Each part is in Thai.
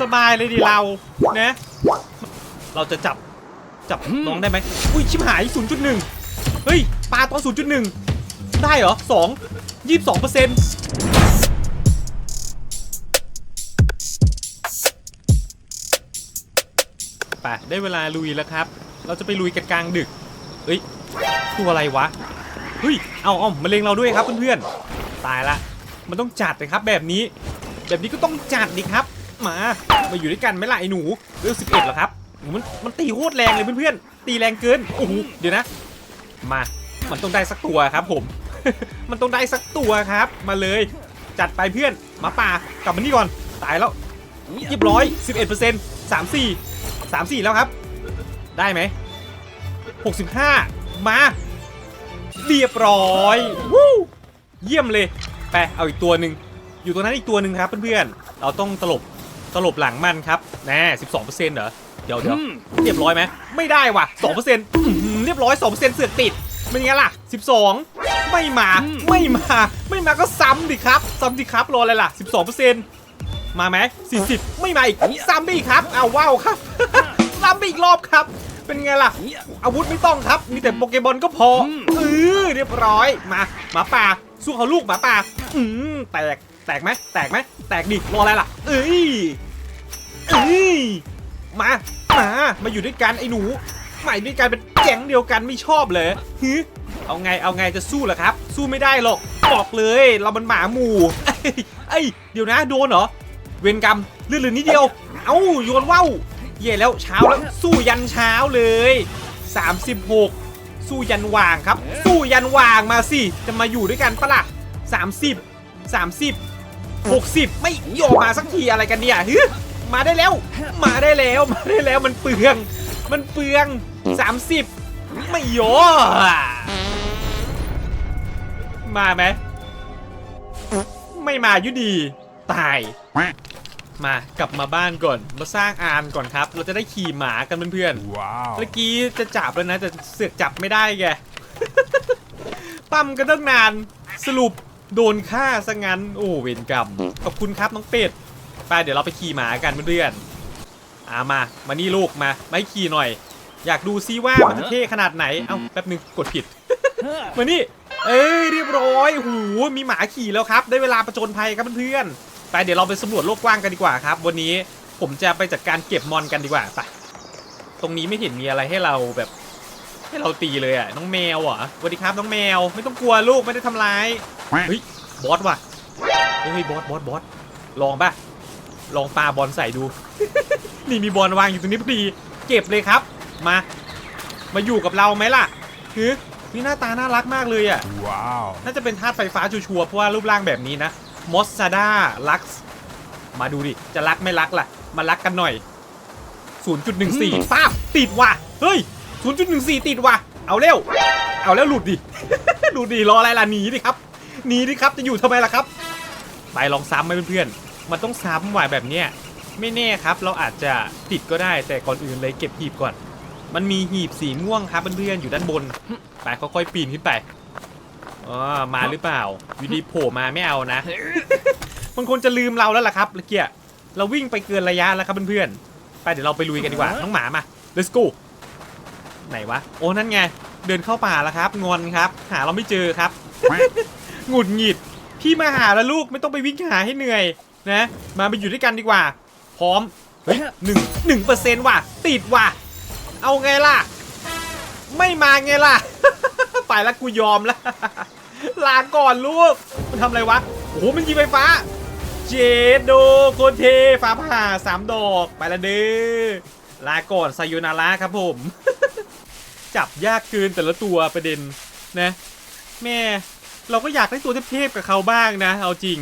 สบายเลยดิเรานะ เราจะจับจับน้องได้ไหมอุ้ยชิบหาย 0.1 เฮ้ยปลาตอน 0.1 ได้เหรอ 2 22เปอร์เซ็นต์ไปได้เวลาลุยแล้วครับ เราจะไปลุยกันกลางดึก เฮ้ย ตัวอะไรวะ เฮ้ย เอาเอามาเลงเราด้วยครับเพื่อนๆ ตายละ มันต้องจัดเลยครับแบบนี้ แบบนี้ก็ต้องจัดดิครับ มา มาอยู่ด้วยกันไหมล่ะไอ้หนูเรื่องสิบเอ็ดเหรอครับมันมันตีโคตรแรงเลยเพื่อนๆ ตีแรงเกิน โอ้โห เดี๋ยวนะ มา มันต้องได้สักตัวครับผม มันต้องได้สักตัวครับ มาเลย จัดไปเพื่อนมาป่ากลับมานี่ก่อน ตายแล้วเรียบร้อย11% 34 34แล้วครับ ได้ไหม65มา เรียบร้อยวู้เยี่ยมเลย ไป เอาอีกตัวหนึ่ง อยู่ตรงนั้นอีกตัวหนึ่งครับเพื่อนๆ เราต้องตลบ ตลบหลังมันครับแน่12%เหรอ เดี๋ยวเดี๋ยวเรียบร้อยไหม ไม่ได้ว่ะ2%อื้อหือเรียบร้อย2%เสือกติดเป็นไงล่ะ12ไม่มา ไม่มา ไม่มาก็ซ้ำดิครับ ซ้ำดิครับ รออะไรล่ะ12%มาไหม40ไม่มาอีก ซ้ำไปอีกครับ เอาว้าวครับ ซ้ำไปอีกรอบครับ เป็นไงล่ะ อาวุธไม่ต้องครับ มีแต่โปเกมอนก็พอเออเรียบร้อย มา หมาป่า สู้เขาลูกหมาป่า อืมแตกแตกไหมแตกไหมแตกดิรออะไรล่ะ เอ้ยเอ้ยมามามาอยู่ด้วยกันไอ้หนูใหม่ด้วยกันเป็นแก๊งเดียวกันไม่ชอบเลยฮึเอาไงเอาไงจะสู้เหรอครับ สู้ไม่ได้หรอกบอกเลยเรามันหมาหมู่เอ้ยเดี๋ยวนะโดนเหรอเวรกรรมเลื่อนเหลือนิดเดียว เอ้าโยนว่าวเย่แล้วเช้าแล้วสู้ยันเช้าเลย 36 สู้ยันว่างครับ สู้ยันว่างมาสิจะมาอยู่ด้วยกันปะล่ะ30 30 60 ไม่โยนมาสักทีอะไรกันเนี่ยฮึมาได้แล้ว มาได้แล้วมาได้แล้วมันเปลือง มันเปลือง 30 ไม่โยมาไหมไม่มาอยู่ดี ตาย มากลับมาบ้านก่อน มาสร้างอานก่อนครับ เราจะได้ขี่หมากันเพื่อนๆ Wow. เมื่อกี้จะจับแล้วนะแต่เสือกจับไม่ได้แก ปั้มกันตั้งนานสรุป โดนฆ่าซะงั้น โอ้เวรกรรม ขอบคุณครับน้องเป็ด ไปเดี๋ยวเราไปขี่หมากันเพื่อนๆอ่ามา มานี่ลูกมา มาให้ขี่หน่อย อยากดูซิว่ามันจะเท่ขนาดไหน เอ้าแป๊บนึงกดผิด มานี่ เอ้ยเรียบร้อยหูมีหมาขี่แล้วครับ ได้เวลาประจนภัยครับเพื่อนๆ ไปเดี๋ยวเราไปสำรวจโลกกว้างกันดีกว่าครับ วันนี้ผมจะไปจัดการเก็บมอนกันดีกว่าไปตรงนี้ไม่เห็นมีอะไรให้เราแบบให้เราตีเลยอะน้องแมวเหรอสวัสดีครับน้องแมว ไม่ต้องกลัวลูกไม่ได้ทำร้าย เฮ้ยบอสว่ะเฮ้ยบอสบอสบอสลองป่ะลองปาบอลใส่ดู นี่มีบอลวางอยู่ตรงนี้พอดีเก็บเลยครับ มา มาอยู่กับเราไหมล่ะคือนี่หน้าตาน่ารักมากเลยอะ Wow. น่าจะเป็นธาตุไฟฟ้าชัวร์ๆเพราะว่ารูปร่างแบบนี้นะมอสซาด้าลักซ์มาดูดิจะรักไม่รักล่ะ มารักกันหน่อย 0.14ป้าบติดว่ะเฮ้ย 0.14 ติดว่ะเอาเร็ว เอาแล้วหลุดดิ หลุดดิรออะไรล่ะหนีดิครับ หนีดิครับจะอยู่ทำไมล่ะครับ ไปลองซ้ำไหมเพื่อนๆ มันต้องซ้ำว่ะแบบเนี้ยไม่แน่ครับ เราอาจจะติดก็ได้แต่ก่อนอื่นเลยเก็บหีบก่อน มันมีหีบสีม่วงครับเพื่อนๆอยู่ด้านบน ไปค่อยๆปีนขึ้นไปอ๋อมาหรือเปล่าอยู่ดีโผล่มาไม่เอานะมันควรจะลืมเราแล้วล่ะครับเมื่อกี้เราวิ่งไปเกินระยะแล้วครับเพื่อนๆ ไปเดี๋ยวเราไปลุยกันดีกว่า น้องหมามา let's go ไหนวะ โอ้นั่นไง เดินเข้าป่าแล้วครับ งอนครับ หาเราไม่เจอครับ หงุดหงิด พี่มาหาแล้วลูกไม่ต้องไปวิ่งหาให้เหนื่อยนะ มาไปอยู่ด้วยกันดีกว่า พร้อมเฮ้ยหนึ่งหนึ่งเปอร์เซ็นต์ว่ะ ติดว่ะ เอาไงล่ะ ไม่มาไงล่ะ ไปแล้วกูยอมล้วลาก่อนลูก มันทำอะไรวะ โอ้โห มันยิงไฟฟ้า เจโดโคเทฟ้าผ่าสามดอก ไปละเด้อ ลาก่อนไซโยนาระครับผม จับยากเกินแต่ละตัวประเด็นนะ แม่ เราก็อยากได้ตัวเทพๆกับเขาบ้างนะ เอาจริง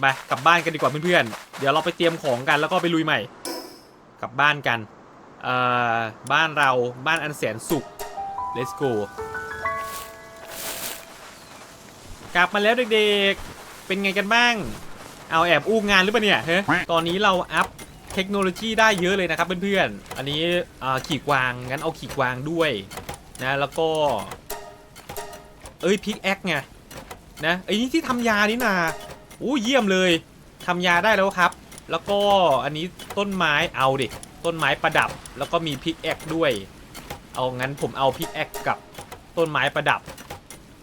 ไปกลับบ้านกันดีกว่าเพื่อนๆ เดี๋ยวเราไปเตรียมของกันแล้วก็ไปลุยใหม่ กลับบ้านกันเอ่อบ้านเราบ้านอันแสนสุข let's go กลับมาแล้วเด็กๆ เป็นไงกันบ้าง เอาแอบอู้งานหรือเปล่าเนี่ยเฮ้ตอนนี้เราอัพเทคโนโลยีได้เยอะเลยนะครับเพื่อนๆ อันนี้ขี่กวางงั้นเอาขี่กวางด้วยนะแล้วก็ เอ้ยพิกแอคไงนะไอ้นี่ที่ทำยานี่นาอู้เยี่ยมเลยทำยาได้แล้วครับ แล้วก็อันนี้ต้นไม้เอาดิต้นไม้ประดับ แล้วก็มีพิกแอคด้วย เอางั้นผมเอาพิกแอคกับต้นไม้ประดับ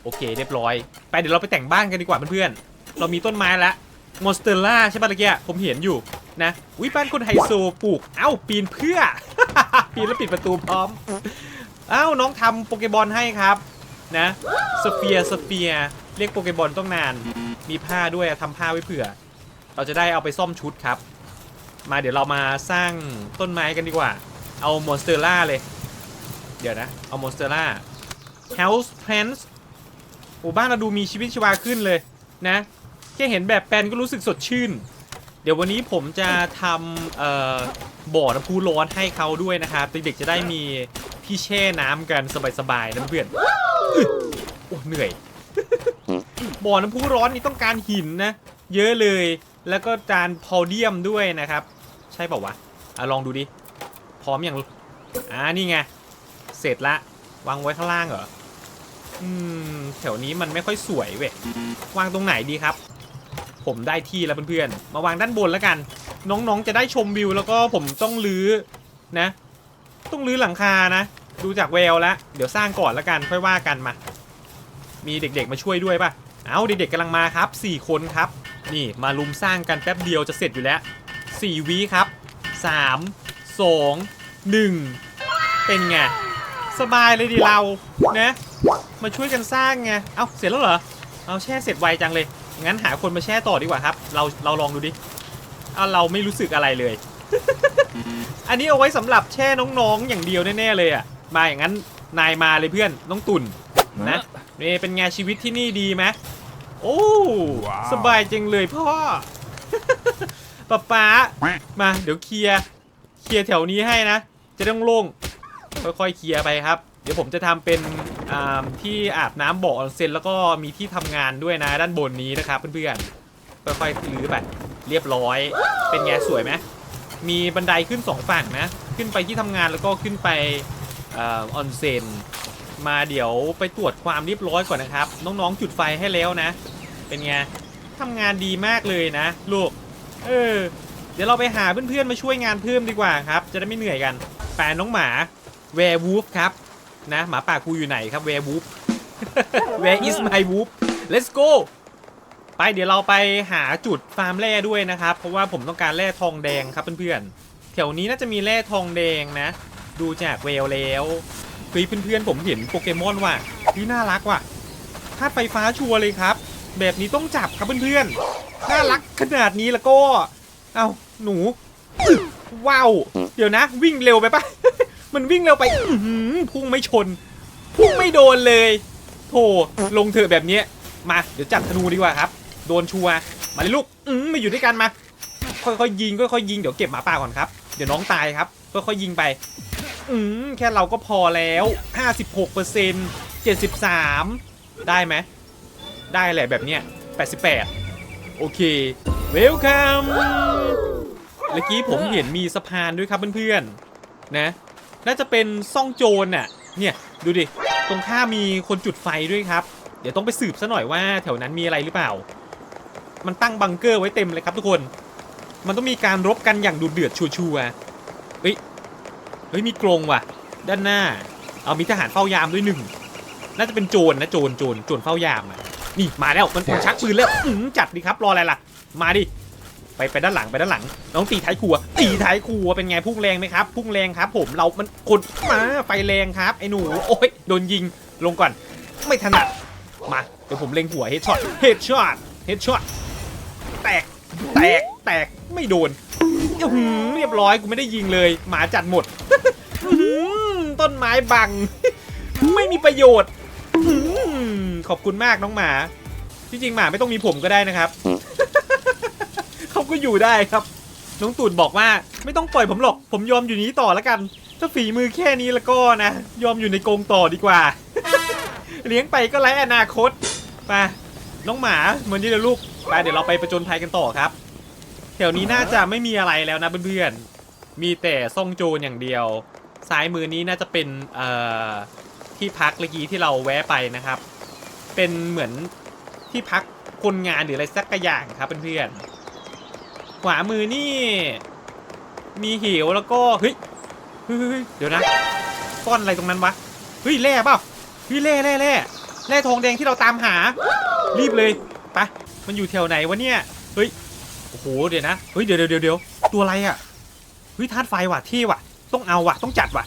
โอเคเรียบร้อย ไปเดี๋ยวเราไปแต่งบ้านกันดีกว่าเพื่อนๆเรามีต้นไม้แล้วมอนสเตอร่าใช่ปะตะเกียผมเห็นอยู่นะวิบ้านคนไฮโซปลูก เอ้าปีนเพื่อ ปีนแล้วปิดประตูพร้อม เอ้าน้องทำโปเกบอลให้ครับ นะสเฟียสเฟียเรียกโปเกบอลต้องนาน มีผ้าด้วยทำผ้าไว้เผื่อ เราจะได้เอาไปซ่อมชุดครับ มาเดี๋ยวเรามาสร้างต้นไม้กันดีกว่า เอามอนสเตอร่าเลย เดี๋ยวนะ เอามอนสเตอร่า House Plants โอ้บ้านเราดูมีชีวิตชีวาขึ้นเลยนะ แค่เห็นแบบแปลนก็รู้สึกสดชื่น เดี๋ยววันนี้ผมจะทำเอ่อบ่อน้ำพุร้อนให้เขาด้วยนะครับเด็กๆจะได้มีที่แช่น้ำกันสบายๆนะเพื่อนอึ๊ยโอ้เหนื่อย บ่อน้ำพุร้อนนี่ต้องการหินนะ เยอะเลย แล้วก็จานพอเดียมด้วยนะครับ ใช่เปล่าวะอะลองดูดิ พร้อมอย่างอ่านี่ไง เสร็จละ วางไว้ข้างล่างเหรอ อืม แถวนี้มันไม่ค่อยสวยเว้ยวางตรงไหนดีครับ ผมได้ที่แล้วเพื่อนๆ มาวางด้านบนแล้วกัน น้องๆจะได้ชมวิวแล้วก็ผมต้องรื้อนะ ต้องรื้อหลังคานะ ดูจากแววแล้วเดี๋ยวสร้างก่อนแล้วกันค่อยว่ากันมา มีเด็กๆมาช่วยด้วยป่ะเอาเด็กๆกำลังมาครับ 4 คนครับ นี่มาลุมสร้างกันแป๊บเดียวจะเสร็จอยู่แล้ว4วิครับ 3 2 1 เป็นไงสบายเลยดิเรานะมาช่วยกันสร้างไง เอ้าเสร็จแล้วเหรอ เอาแช่เสร็จไวจังเลย งั้นหาคนมาแช่ต่อดีกว่าครับ เราเราลองดูดิเอาเราไม่รู้สึกอะไรเลย อันนี้เอาไว้สำหรับแช่น้องๆ อย่างเดียวแน่ๆเลยอะ มาอย่างนั้นนายมาเลยเพื่อนน้องตุ่นนะนี่เป็นไงชีวิตที่นี่ดีไหมโอ้ว้าวสบายจังเลยพ่อป๊าป๊ามาเดี๋ยวเคลียร์เคลียร์แถวนี้ให้นะ จะต้องโล่งค่อยๆเคลียร์ไปครับ เดี๋ยวผมจะทำเป็นอ่า ที่อาบน้ำบ่อออนเซ็นแล้วก็มีที่ทำงานด้วยนะด้านบนนี้นะครับเพื่อนๆค่อยๆลื้อไปเรียบร้อย เป็นไงสวยไหมมีบันไดขึ้นสองฝั่งนะ ขึ้นไปที่ทำงานแล้วก็ขึ้นไปออนเซ็นมาเดี๋ยวไปตรวจความเรียบร้อยก่อนนะครับ น้องๆจุดไฟให้แล้วนะ เป็นไงทำงานดีมากเลยนะ ลูก เออ เดี๋ยวเราไปหาเพื่อนๆมาช่วยงานเพิ่มดีกว่าครับ จะได้ไม่เหนื่อยกันแปน้องหมาแวร์วูฟครับ นะ หมาป่ากูอยู่ไหนครับแวร์วูฟ Where is my wolf let's go ไปเดี๋ยวเราไปหาจุดฟาร์มแร่ด้วยนะครับ เพราะว่าผมต้องการแร่ทองแดงครับเพื่อนๆแถวนี้น่าจะมีแร่ทองแดงนะ ดูจากแววแล้วเฮ้ยเพื่อนๆผมเห็นโปเกมอนว่ะนี่น่ารักว่ะธาตุไฟฟ้าชัวร์เลยครับ แบบนี้ต้องจับครับเพื่อนๆน่ารักขนาดนี้แล้วก็ เอ้าหนูว้าวเดี๋ยวนะ วิ่งเร็วไปปะ มันวิ่งเร็วไปพุ่งไม่ชน พุ่งไม่โดนเลยโธ่ลงเถอะแบบนี้มาเดี๋ยวจับธนูดีกว่าครับ โดนชัวมาเลยลูกอืมมาอยู่ด้วยกันมา ค่อยๆยิงค่อยๆยิงเดี๋ยวเก็บหมาป่าก่อนครับเดี๋ยวน้องตายครับค่อยๆยิงไปอืมแค่เราก็พอแล้ว56เปอร์เซ็นต์73 ได้ไหมได้แหละแบบเนี้ย88 โอเคเวลคัมเมื่อกี้ผมเห็นมีสะพานด้วยครับเพื่อนๆนะ น่าจะเป็นซ่องโจรน่ะ เนี่ยดูดิ ตรงข้ามมีคนจุดไฟด้วยครับ เดี๋ยวต้องไปสืบซะหน่อยว่าแถวนั้นมีอะไรหรือเปล่า มันตั้งบังเกอร์ไว้เต็มเลยครับทุกคน มันต้องมีการรบกันอย่างดุเดือดชัวร์ๆเฮ้ย เฮ้ยมีกรงว่ะ ด้านหน้า เอามีทหารเฝ้ายามด้วยหนึ่ง น่าจะเป็นโจรนะโจรโจรโจรเฝ้ายามอะ นี่มาแล้วมันชักปืนแล้วจัดดิครับรออะไรล่ะ มาดิ ไปไปด้านหลังไปด้านหลัง น้องตีท้ายครัว ตีท้ายครัวเป็นไงพุ่งแรงไหมครับพุ่งแรงครับ ผมเรามันคนมาไฟแรงครับไอ้หนูโอ้ยโดนยิงลงก่อน ไม่ถนัดมาเดี๋ยวผมเล็งหัวเฮดช็อตเฮดช็อตเฮดช็อตแตกแตกแตกไม่โดนเรียบร้อยกูไม่ได้ยิงเลยหมาจัดหมดต้นไม้บัง ไม่มีประโยชน์ขอบคุณมากน้องหมาที่จริงหมาไม่ต้องมีผมก็ได้นะครับ ก็อยู่ได้ครับน้องตูนบอกว่าไม่ต้องปล่อยผมหรอก ผมยอมอยู่นี้ต่อแล้วกัน ถ้าฝีมือแค่นี้แล้วก็นะ ยอมอยู่ในกรงต่อดีกว่า เลี้ยงไปก็ไร้อนาคตไปน้องหมาเหมือนนี่เลยลูกไปเดี๋ยวเราไปประจนภัยกันต่อครับ แถวนี้น่าจะไม่มีอะไรแล้วนะเพื่อนๆมีแต่ซ่องโจรอย่างเดียวซ้ายมือนี้น่าจะเป็นเอ่อที่พักเมื่อกี้ที่เราแวะไปนะครับ เป็นเหมือนที่พักคนงานหรืออะไรสักอย่างครับเพื่อนๆ ขวามือนี่ มีเหวแล้วก็เฮ้ยเฮ้ยเดี๋ยวนะก้อนอะไรตรงนั้นวะเฮ้ยแร่เปล่าเฮ้ยแร่แร่แร่แร่ทองแดงที่เราตามหา รีบเลยไปมันอยู่แถวไหนวะเนี่ยเฮ้ยโอ้โหเดี๋ยวนะเฮ้ยเดี๋ยวเดี๋ยวเดี๋ยวตัวอะไรอะเฮ้ยธาตุไฟว่ะเท่ว่ะ ต้องเอาว่ะ ต้องจัดว่ะ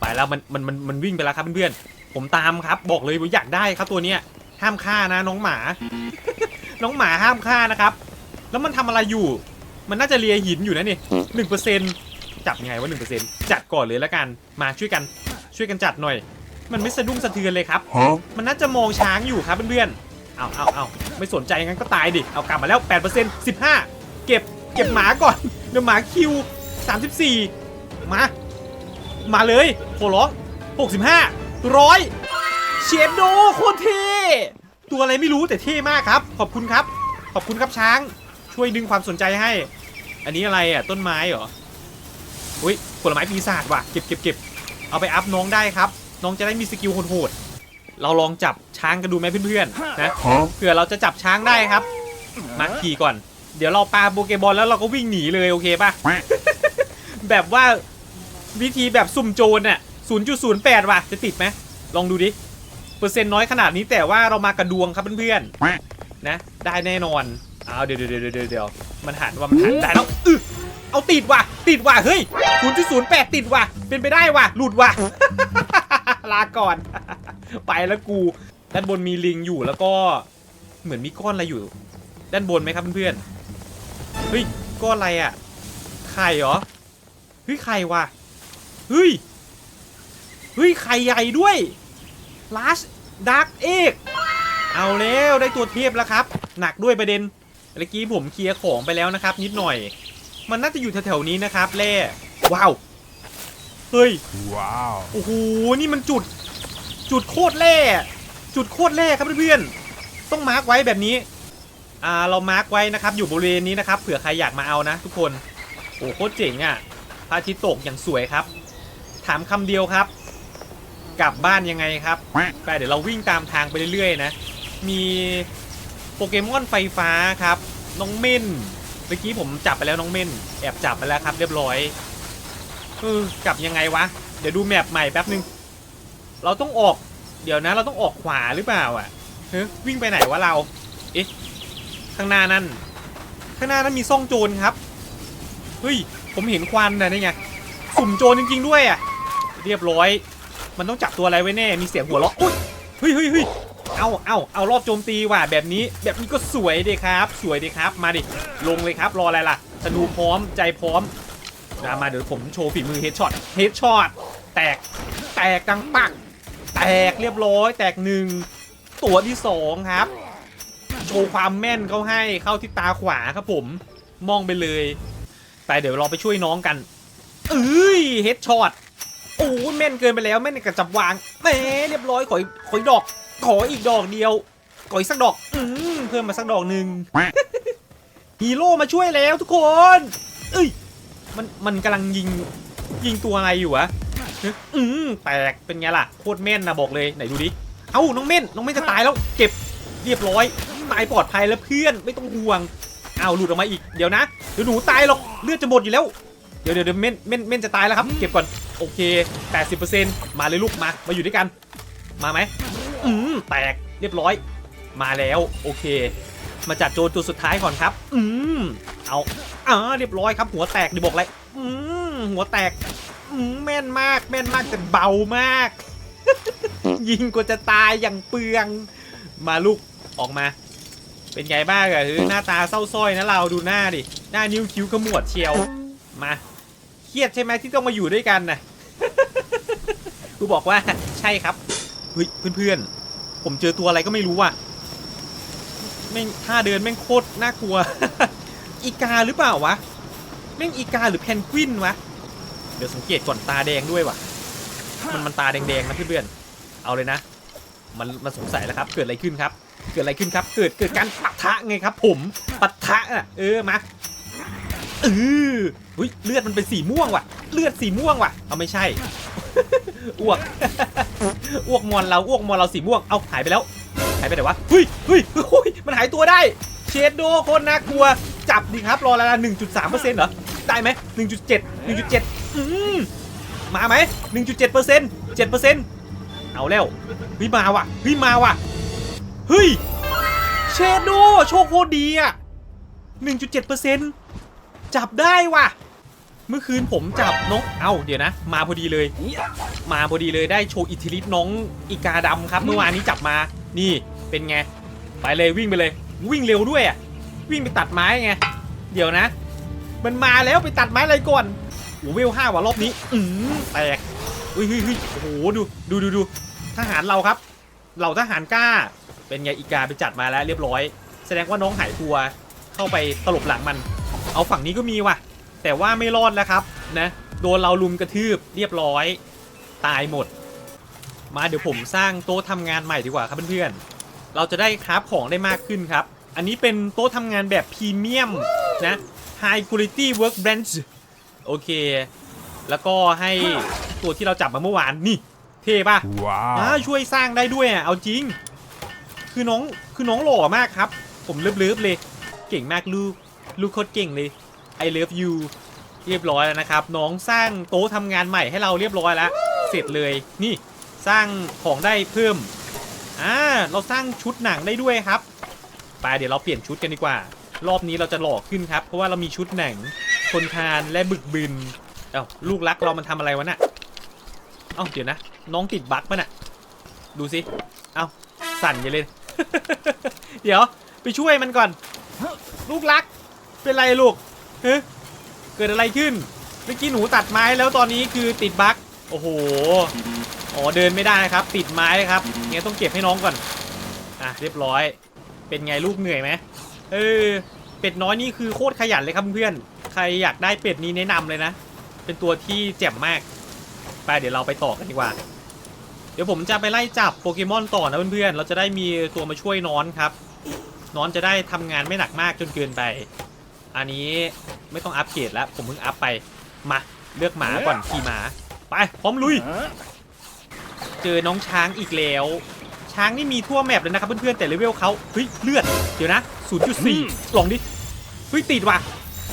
ไปแล้วมันมันมันมันวิ่งไปแล้วครับเพื่อนๆผมตามครับ บอกเลยว่าอยากได้ครับตัวเนี้ยห้ามฆ่านะน้องหมา น้องหมาห้ามฆ่านะครับ แล้วมันทำอะไรอยู่ มันน่าจะเลียหินอยู่นะนี่หนึ่งเปอร์เซ็นจับยังไงว่าหนึ่งเปอร์เซ็นจัดก่อนเลยแล้วกัน มาช่วยกัน ช่วยกันจัดหน่อย มันไม่สะดุ้งสะเทือนเลยครับ Huh? มันน่าจะมองช้างอยู่ครับเพื่อนๆ เอาเอาเอาไม่สนใจงั้นก็ตายดิ เอากลับมาแล้ว8% 15เก็บเก็บหมาก่อน เดี๋ยวหมาคิว34มา มาเลยโหร้อง65ร้อยเชฟโดโคตรเท่ตัวอะไรไม่รู้แต่เท่มากครับ ขอบคุณครับ ขอบคุณครับช้าง ช่วยดึงความสนใจให้ อันนี้อะไรอะต้นไม้เหรอ อุ้ยผลไม้ปีศาจว่ะเก็บเก็บเก็บเอาไปอัพน้องได้ครับ น้องจะได้มีสกิลโหดๆเราลองจับช้างกันดูไหมเพื่อนๆนะ Huh? เผื่อเราจะจับช้างได้ครับ มาขี่ก่อน เดี๋ยวเราปาโปเกบอลแล้วเราก็วิ่งหนีเลยโอเคป่ะ แบบว่าวิธีแบบสุ่มโจรน่ะ0.08 ว่ะ จะติดไหมลองดูดิ เปอร์เซ็นต์น้อยขนาดนี้แต่ว่าเรามากระดวงครับเพื่อนๆนะ ได้แน่นอน เอาเดี๋ยวเดี๋ยวเดี๋ยวเดี๋ยวเดี๋ยวมันหันว่ามันหันได้แล้วอึเอาติดว่ะ ติดว่ะ เฮ้ย0.08ติดว่ะ เป็นไปได้ว่ะ หลุดว่ะ ลาก่อน ไปแล้วกู ด้านบนมีลิงอยู่แล้วก็เหมือนมีก้อนอะไรอยู่ ด้านบนไหมครับเพื่อนๆ เฮ้ย ก้อนอะไรอะ ไข่เหรอ เฮ้ย ไข่ว่ะ เฮ้ย เฮ้ย ไข่ใหญ่ด้วย Large Dark Egg เอาแล้วได้ตัวเทพแล้วครับ หนักด้วยประเด็น เมื่อกี้ผมเคลียร์ของไปแล้วนะครับ นิดหน่อย มันน่าจะอยู่แถวๆนี้นะครับแร่ว้าวเฮ้ย Wow. โอ้โหนี่มันจุด จุดโคตรแร่จุดโคตรแร่ครับเพื่อนๆต้องมาร์กไว้แบบนี้อ่าเรามาร์กไว้นะครับ อยู่บริเวณนี้นะครับเผื่อใครอยากมาเอานะ ทุกคนโอ้โหโคตรเจ๋งอะ่ะพระอาทิตย์ตกอย่างสวยครับ ถามคำเดียวครับ กลับบ้านยังไงครับไปเดี๋ยวเราวิ่งตามทางไปเรื่อยๆนะ มี โปเกมอนไฟฟ้าครับ น้องเม่นเมื่อกี้ผมจับไปแล้วน้องเม่นแอบจับไปแล้วครับ เรียบร้อยเออกลับยังไงวะ เดี๋ยวดูแมปใหม่แป๊บนึง เราต้องออก เดี๋ยวนะ เราต้องออกขวาหรือเปล่าอะเฮ้ยวิ่งไปไหนวะเรา เอ๊ะ ข้างหน้านั่น ข้างหน้านั้นมีซ่องโจรครับ เฮ้ย ผมเห็นควันนะนี่ไงสุ่มโจรจริงๆด้วยอะ เรียบร้อย มันต้องจับตัวอะไรไว้แน่ มีเสียงหัวเราะอุ้ย เฮ้ยเฮ้ยเฮ้ย เอาเอาเอารอบโจมตีว่ะแบบนี้ แบบนี้ก็สวยดีครับ สวยดีครับ มาดิ ลงเลยครับ รออะไรล่ะธนูพร้อม ใจพร้อมนะมาเดี๋ยวผมโชว์ฝีมือเฮดช็อต เฮดช็อต แตก แตกดังปัก แตกเรียบร้อย แตกหนึ่ง ตัวที่สองครับ โชว์ความแม่นเขาให้เข้าที่ตาขวาครับผม มองไปเลยไปเดี๋ยวเราไปช่วยน้องกัน เอ้ย เฮดช็อต โอ้ยแม่นเกินไปแล้วแม่นกับจับวางแหมเรียบร้อยขออีกขออีกดอก ขออีกดอกเดียวขออีกสักดอกอืมเพิ่มมาสักดอกหนึ่งฮีโร่มาช่วยแล้วทุกคน เอ้ย มันมันกำลังยิงยิงตัวอะไรอยู่วะอืมแตกเป็นไงล่ะโคตรแม่นนะบอกเลยไหนดูดิเอ้าน้องเม่นน้องเม่นจะตายแล้วเก็บเรียบร้อยตายปลอดภัยแล้วเพื่อนไม่ต้องห่วงเอาหลุดออกมาอีกเดี๋ยวนะเดี๋ยวหนูตายหรอกเลือดจะหมดอยู่แล้วเดี๋ยวเดี๋ยวเดี๋ยวเม่นเม่นเม่นจะตายแล้วครับ เก็บก่อนโอเค 80%มาเลยลูกมามาอยู่ด้วยกัน มาไหม อืมแตกเรียบร้อย มาแล้วโอเค มาจัดโจรตัวสุดท้ายก่อนครับ อืมเอาอ่าเรียบร้อยครับ หัวแตกดิบอกเลยอืมหัวแตกอืมแม่นมากแม่นมากแต่เบามาก ยิงกว่าจะตายอย่างเปลือง มาลูกออกมา เป็นไงบ้างอะคือหน้าตาเศร้าส้อยนะเราดูหน้าดิหน้านิ้วคิ้วขมวดเชียวมาเครียดใช่ไหมที่ต้องมาอยู่ด้วยกันนะกูบอกว่าใช่ครับเฮ้ยเพื่อนๆ ผมเจอตัวอะไรก็ไม่รู้อะแม่งท่าเดินแม่งโคตรน่ากลัว อีกาหรือเปล่าวะ แม่งอีกาหรือเพนกวินวะ เดี๋ยวสังเกตก่อนตาแดงด้วยวะมันมันตาแดงๆนะเพื่อนๆเอาเลยนะ มันมันสงสัยแล้วครับ เกิดอะไรขึ้นครับ เกิดอะไรขึ้นครับ เกิดเกิดการปะทะไงครับ ผมปะทะอะเออมาเอออุ้ยเลือดมันเป็นสีม่วงว่ะ เลือดสีม่วงว่ะ เอาไม่ใช่ อ้วก อ้วกมอนเราอ้วกมอนเราสีม่วง เอาหายไปแล้ว หายไปไหนวะเฮ้ยเฮ้ยเฮ้ยมันหายตัวได้ เชดโดโคนน่ากลัว จับดิครับ รอแล้วหนึ่งจุดสามเปอร์เซ็นต์เหรอ ได้ไหมหนึ่งจุดเจ็ดหนึ่งจุดเจ็ดมมาไหมหนึ่งจุดเจ็ดเปอร์เซ็นต์เจ็ดเปอร์เซ็นต์เอาแล้วเฮ้ยมาว่ะเฮ้ยมาว่ะ เฮ้ย เชดโดโชคโคตรดีอะหนึ่งจุดเจ็ดเปอร์เซ็นต์จับได้ว่ะ เมื่อคืนผมจับนก เอ้า เดี๋ยวนะ มาพอดีเลย มาพอดีเลยได้โชว์อิทธิฤทธิ์น้องอีกาดำครับ เมื่อวานนี้จับมา นี่เป็นไง ไปเลยวิ่งไปเลย วิ่งเร็วด้วยอะ วิ่งไปตัดไม้ไง เดี๋ยวนะ มันมาแล้วไปตัดไม้อะไรก่อนโอ้เวลห้าว่ะรอบนี้ อืมแตกอุ้ยเฮ้ยเฮ้ยโอ้โห ดู ดูดูดูทหารเราครับ เหล่าทหารกล้า เป็นไงอีกาไปจัดมาแล้วเรียบร้อย แสดงว่าน้องหายตัว เข้าไปตลบหลังมัน เอาฝั่งนี้ก็มีว่ะ แต่ว่าไม่รอดแล้วครับนะโดนเราลุมกระทืบเรียบร้อย ตายหมด มาเดี๋ยวผมสร้างโต๊ะทำงานใหม่ดีกว่าครับเพื่อนๆเราจะได้คราฟของได้มากขึ้นครับ อันนี้เป็นโต๊ะทำงานแบบพรีเมียมนะ High Quality Workbench โอเค แล้วก็ให้ตัวที่เราจับมาเมื่อวานนี่เท่ป่ะ Wow. อ่าช่วยสร้างได้ด้วยอะเอาจริง คือน้องคือน้องหล่อมากครับ ผมเลิฟๆเลย เก่งมากลูกลูกโคตรเก่งเลย I love you เรียบร้อยแล้วนะครับ น้องสร้างโต๊ะทำงานใหม่ให้เราเรียบร้อยแล้ว เสร็จเลยนี่สร้างของได้เพิ่มอ่าเราสร้างชุดหนังได้ด้วยครับไปเดี๋ยวเราเปลี่ยนชุดกันดีกว่า รอบนี้เราจะหล่อขึ้นครับ เพราะว่าเรามีชุดหนังทนทานและบึกบึนเอ้าลูกรักเรามันทำอะไรวะน่ะเอ้าเดี๋ยวนะ น้องติดบั๊กปะน่ะดูสิเอ้าสั่นอย่าเลย เดี๋ยวไปช่วยมันก่อน ลูกรักเป็นไรลูก เฮ้ยเกิดอะไรขึ้น เมื่อกี้หนูตัดไม้แล้วตอนนี้คือติดบั๊กโอ้โห อ๋อเดินไม่ได้ครับ ติดไม้ครับงั้นต้องเก็บให้น้องก่อน อะเรียบร้อย เป็นไงลูกเหนื่อยไหมเออ เป็ดน้อยนี่คือโคตรขยันเลยครับเพื่อน ใครอยากได้เป็ดนี้แนะนำเลยนะ เป็นตัวที่แจ่มมาก ไปเดี๋ยวเราไปต่อกันดีกว่า เดี๋ยวผมจะไปไล่จับโปเกมอนต่อนะเพื่อนๆ เราจะได้มีตัวมาช่วยนอนครับ นอนจะได้ทำงานไม่หนักมากจนเกินไป อันนี้ไม่ต้องอัปเกรดแล้ว ผมเพิ่งอัพไป มาเลือกหมาก่อนขี่หมา ไปพร้อมลุย เจอน้องช้างอีกแล้ว ช้างนี่มีทั่วแมปเลยนะครับเพื่อนๆแต่เลเวลเขาเฮ้ยเลือดเดี๋ยวนะ 0.4 ลองดิเฮ้ยติดว่ะ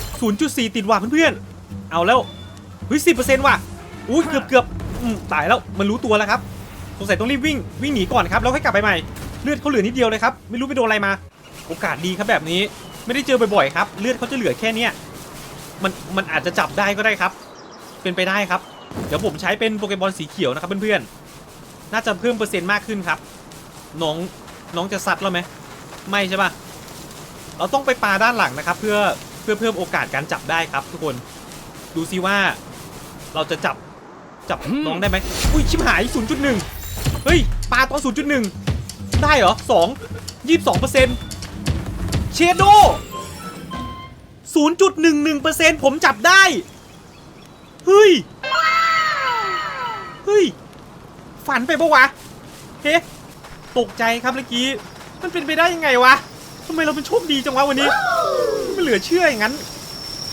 0.4 ติดว่ะเพื่อนๆเอาแล้วเฮ้ย10%ว่ะอุ้ยเกือบเกือบอืมตายแล้วมันรู้ตัวแล้วครับสงสัยต้องรีบวิ่งวิ่งหนีก่อนครับแล้วค่อยกลับไปใหม่เลือดเขาเหลือนิดเดียวเลยครับ ไม่รู้ไปโดนอะไรมา โอกาสดีครับแบบนี้ ไม่ได้เจอบ่อยๆครับ เลือดเขาจะเหลือแค่เนี้ยมันมันอาจจะจับได้ก็ได้ครับ เป็นไปได้ครับ เดี๋ยวผมใช้เป็นโปเกมอนสีเขียวนะครับเพื่อนๆ น่าจะเพิ่มเปอร์เซ็นต์มากขึ้นครับ น้องน้องจะซัดแล้วไหมไม่ใช่ปะเราต้องไปปาด้านหลังนะครับ เพื่อเพื่อเพิ่มโอกาสการจับได้ครับ ทุกคนดูซิว่าเราจะจับจับน้องได้ไหมอุ้ยชิบหาย 0.1 เฮ้ยปาตอน 0.1 ได้เหรอ 2 22เปอร์เซ็นต์ เชโด0.11%ผมจับได้ เฮ้ย เฮ้ย ฝันไปปะวะ เฮ้ตกใจครับเมื่อกี้ มันเป็นไปได้ยังไงวะทำไมเราเป็นโชคดีจังวะวันนี้ ไม่เหลือเชื่ออย่างนั้น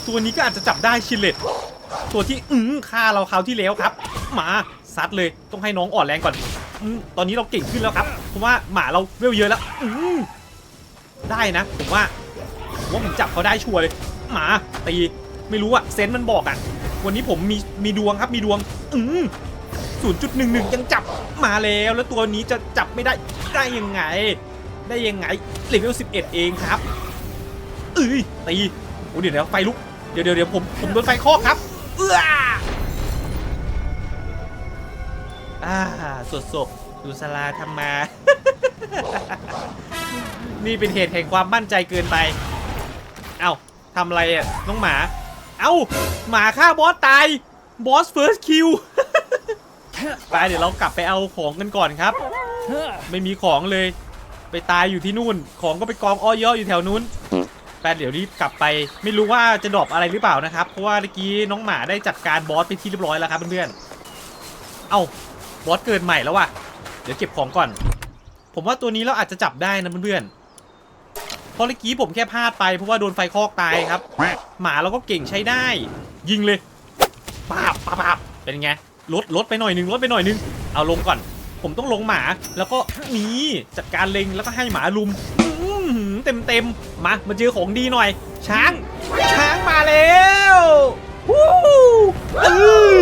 ตัวนี้ก็อาจจะจับได้ชิลเลตตัวที่อืมฆ่าเราคราวที่แล้วครับมาซัดเลย ต้องให้น้องอ่อนแรงก่อนอมตอนนี้เราเก่งขึ้นแล้วครับ เพราะว่าหมาเราเวลเยอะแล้ว อืม ได้นะ ผมว่าผมว่าผมจับเขาได้ชัวร์เลย หมาตีไม่รู้อะเซนส์มันบอกอะวันนี้ผมมีมีดวงครับมีดวง อืมศูนย์จุดหนึ่งหนึ่งยังจับมาแล้วแล้วตัวนี้จะจับไม่ได้ได้ยังไง ได้ยังไงเลเวลสิบเอ็ดเองครับเอ้ยตีโอ้เดี๋ยวเดี๋ยวไฟลุกเดี๋ยวเดี๋ยวเดี๋ยวผมผมโดนไฟคอกครับเอื้ออ่าสดศพดูสลาทำมา นี่เป็นเหตุแห่งความมั่นใจเกินไป เอ้าทำอะไรอะน้องหมา เอ้า หมาฆ่าบอสตาย บอสเฟิร์สคิว ไปเดี๋ยวเรากลับไปเอาของกันก่อนครับ ไม่มีของเลย ไปตายอยู่ที่นู่น ของก็ไปกองอ้อยอยู่แถวนู้นแปเดี๋ยวรีบกลับไป ไม่รู้ว่าจะดรอปอะไรหรือเปล่านะครับ เพราะว่าเมื่อกี้น้องหมาได้จัดการบอสไปที่เรียบร้อยแล้วครับเพื่อนๆ เอ้า บอสเกิดใหม่แล้วว่ะ เดี๋ยวเก็บของก่อน ผมว่าตัวนี้เราอาจจะจับได้นะเพื่อนๆ ราะเมื่อกี้ผมแค่พลาดไปเพราะว่าโดนไฟคอกตายครับ หมาเราก็เก่งใช้ได้ ยิงเลยปาบปาบปาบเป็นไงลดลดไปหน่อยหนึงลดไปหน่อยหนึงเอาลงก่อน ผมต้องลงหมาแล้วก็นี่จัดการเล็งแล้วก็ให้หมาลุมเต็มเต็มมามาเจอของดีหน่อย ช้าง ช้างมาแล้ววู้เอ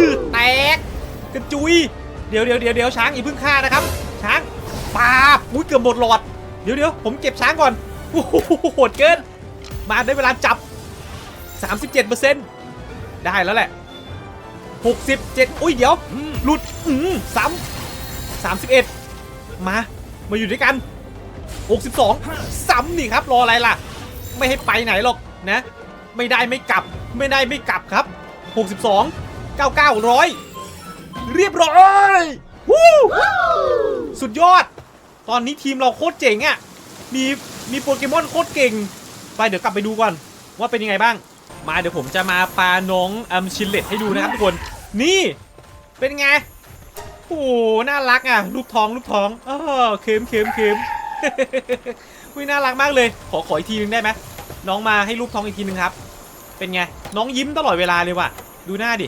อแตกกระจุย เดี๋ยวเดี๋ยวเดี๋ยวเดี๋ยวช้างอย่าเพิ่งฆ่านะครับ ช้างปาบอุ้ยเกือบหมดหลอดเดี๋ยวเดี๋ยวผมเก็บช้างก่อน โอ้โหโหดเกิน มาได้เวลาจับ 37%ได้แล้วแหละ 67 อุ้ยเดี๋ยว หลุด อืมซ้ำ31 มา มาอยู่ด้วยกัน 62 ซ้ำนี่ครับ รออะไรล่ะ ไม่ให้ไปไหนหรอกนะ ไม่ได้ไม่กลับ ไม่ได้ไม่กลับครับ 62 99ร้อยเรียบร้อยวู้สุดยอด ตอนนี้ทีมเราโคตรเจ๋งอะ่ะ มี มีโปเกมอนโคตรเก่ง ไปเดี๋ยวกลับไปดูก่อน ว่าเป็นยังไงบ้าง มาเดี๋ยวผมจะมาปาน้องอัมชิลเลตให้ดูนะครับทุกคน นี่เป็นไง โอ้น่ารักอะ ลูกท้องลูกท้องเออเค็มเค็มเค็มอุ้ยน่ารักมากเลย ขอขออีกทีนึงได้ไหมน้องมาให้รูปท้องอีกทีนึงครับ เป็นไง น้องยิ้มตลอดเวลาเลยว่ะ ดูหน้าดิ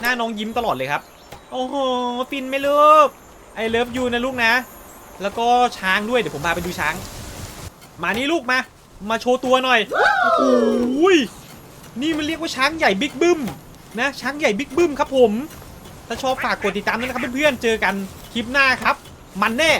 หน้าน้องยิ้มตลอดเลยครับ โอ้โหฟินไหมลูกไอเลิฟยูนะลูกนะ แล้วก็ช้างด้วย เดี๋ยวผมพาไปดูช้าง มานี่ลูกมา มาโชว์ตัวหน่อย โอ้ย นี่มันเรียกว่าช้างใหญ่บิ๊กบึ้มนะ ช้างใหญ่บิ๊กบึ้มครับผม ถ้าชอบฝากกดติดตามด้วยนะครับเพื่อนๆ เจอกันคลิปหน้าครับ มันแน่